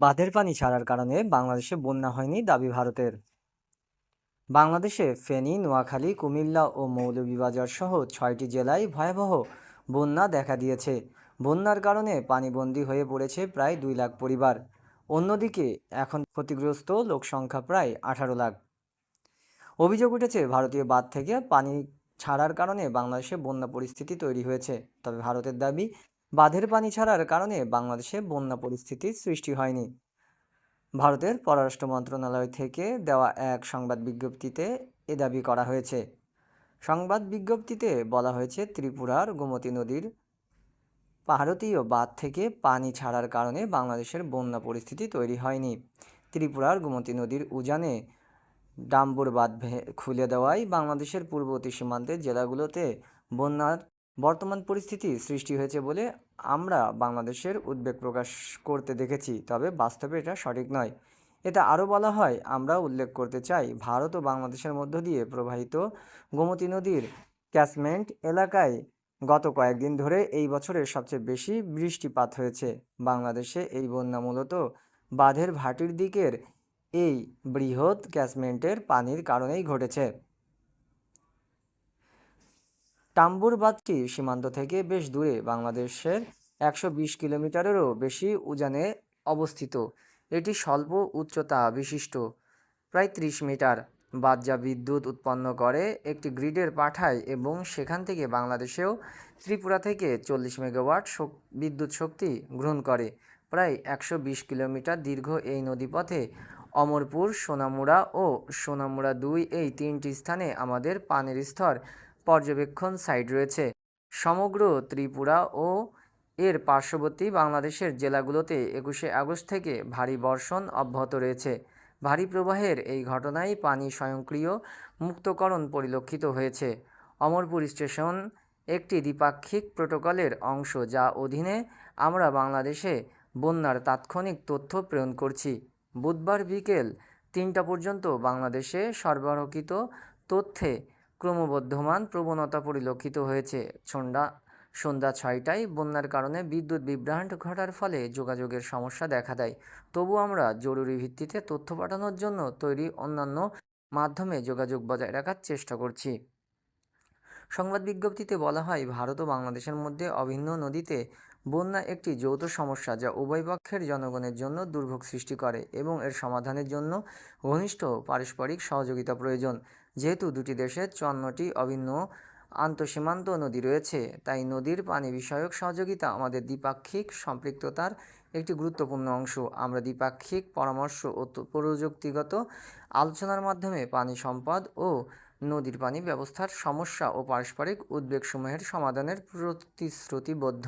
বাঁধের পানি ছাড়ার কারণে বাংলাদেশে বন্যা হয়নি দাবি ভারতের। বাংলাদেশে ফেনী, নোয়াখালী, কুমিল্লা ও মৌলভীবাজার সহ ছয়টি জেলায় ভয়াবহ বন্যা দেখা দিয়েছে। বন্যার কারণে পানিবন্দী হয়ে পড়েছে প্রায় দুই লাখ পরিবার। অন্যদিকে এখন ক্ষতিগ্রস্ত লোকসংখ্যা প্রায় আঠারো লাখ। অভিযোগ উঠেছে, ভারতীয় বাঁধ থেকে পানি ছাড়ার কারণে বাংলাদেশে বন্যা পরিস্থিতি তৈরি হয়েছে। তবে ভারতের দাবি বাঁধের পানি ছাড়ার কারণে বাংলাদেশে বন্যা পরিস্থিতির সৃষ্টি হয়নি। ভারতের পররাষ্ট্র মন্ত্রণালয় থেকে দেওয়া এক সংবাদ বিজ্ঞপ্তিতে এ দাবি করা হয়েছে। সংবাদ বিজ্ঞপ্তিতে বলা হয়েছে, ত্রিপুরার গোমতী নদীর ভারতীয় বাঁধ থেকে পানি ছাড়ার কারণে বাংলাদেশের বন্যা পরিস্থিতি তৈরি হয়নি। ত্রিপুরার গোমতী নদীর উজানে ডাম্বুর বাঁধ খুলে দেওয়ায় বাংলাদেশের পূর্ববর্তী সীমান্তের জেলাগুলোতে বন্যার বর্তমান পরিস্থিতি সৃষ্টি হয়েছে বলে আমরা বাংলাদেশের উদ্বেগ প্রকাশ করতে দেখেছি, তবে বাস্তবে এটা সঠিক নয়। এতে আরও বলা হয়, আমরা উল্লেখ করতে চাই, ভারত ও বাংলাদেশের মধ্য দিয়ে প্রবাহিত গোমতী নদীর ক্যাচমেন্ট এলাকায় গত কয়েকদিন ধরে এই বছরের সবচেয়ে বেশি বৃষ্টিপাত হয়েছে। বাংলাদেশে এই বন্যা মূলত বাঁধের ভাটির দিকের এই বৃহৎ ক্যাচমেন্টের পানির কারণেই ঘটেছে। টাম্বুর বাঁধটি সীমান্ত থেকে বেশ দূরে বাংলাদেশের একশো বিশ কিলোমিটারেরও বেশি উজানে অবস্থিত। এটি স্বল্প উচ্চতা বিশিষ্ট, প্রায় ত্রিশ মিটার। বাঁধ যা বিদ্যুৎ উৎপন্ন করে একটি গ্রিডের পাঠায় এবং সেখান থেকে বাংলাদেশেও ত্রিপুরা থেকে চল্লিশ মেগাওয়াট বিদ্যুৎ শক্তি গ্রহণ করে। প্রায় একশো বিশ কিলোমিটার দীর্ঘ এই নদীপথে অমরপুর, সোনামুড়া ও সোনামুড়া দুই এই তিনটি স্থানে আমাদের পানির স্তর পর্যবেক্ষণ সাইট রয়েছে। সমগ্র ত্রিপুরা ও এর পার্শ্ববর্তী বাংলাদেশের জেলাগুলোতে একুশে আগস্ট থেকে ভারী বর্ষণ অব্যাহত রয়েছে। ভারী প্রবাহের এই ঘটনায় পানি স্বয়ংক্রিয় মুক্তকরণ পরিলক্ষিত হয়েছে। অমরপুর স্টেশন একটি দ্বিপাক্ষিক প্রোটোকলের অংশ, যা অধীনে আমরা বাংলাদেশে বন্যার তাৎক্ষণিক তথ্য প্রেরণ করছি। বুধবার বিকেল তিনটা পর্যন্ত বাংলাদেশে সরবরাহকৃত তথ্যে ক্রমবর্ধমান প্রবণতা পরিলক্ষিত হয়েছে। সন্ধ্যা সন্ধ্যা ছয়টায় বন্যার কারণে বিদ্যুৎ বিভ্রাট ঘটার ফলে যোগাযোগের সমস্যা দেখা দেয়। তবু আমরা জরুরি ভিত্তিতে তথ্য পাঠানোর জন্য তৈরি অন্যান্য মাধ্যমে যোগাযোগ বজায় রাখার চেষ্টা করছি। সংবাদ বিজ্ঞপ্তিতে বলা হয়, ভারত ও বাংলাদেশের মধ্যে অভিন্ন নদীতে বন্যা একটি যৌথ সমস্যা যা উভয় পক্ষের জনগণের জন্য দুর্ভোগ সৃষ্টি করে এবং এর সমাধানের জন্য ঘনিষ্ঠ পারস্পরিক সহযোগিতা প্রয়োজন। যেহেতু দুটি দেশের চন্নটি অভিন্ন আন্তঃসীমান্ত নদী রয়েছে, তাই নদীর পানি বিষয়ক সহযোগিতা আমাদের দ্বিপাক্ষিক সম্পৃক্ততার একটি গুরুত্বপূর্ণ অংশ। আমরা দ্বিপাক্ষিক পরামর্শ ও প্রযুক্তিগত আলোচনার মাধ্যমে পানি সম্পদ ও নদীর পানি ব্যবস্থার সমস্যা ও পারস্পরিক উদ্বেগসমূহের সমাধানের প্রতিশ্রুতিবদ্ধ।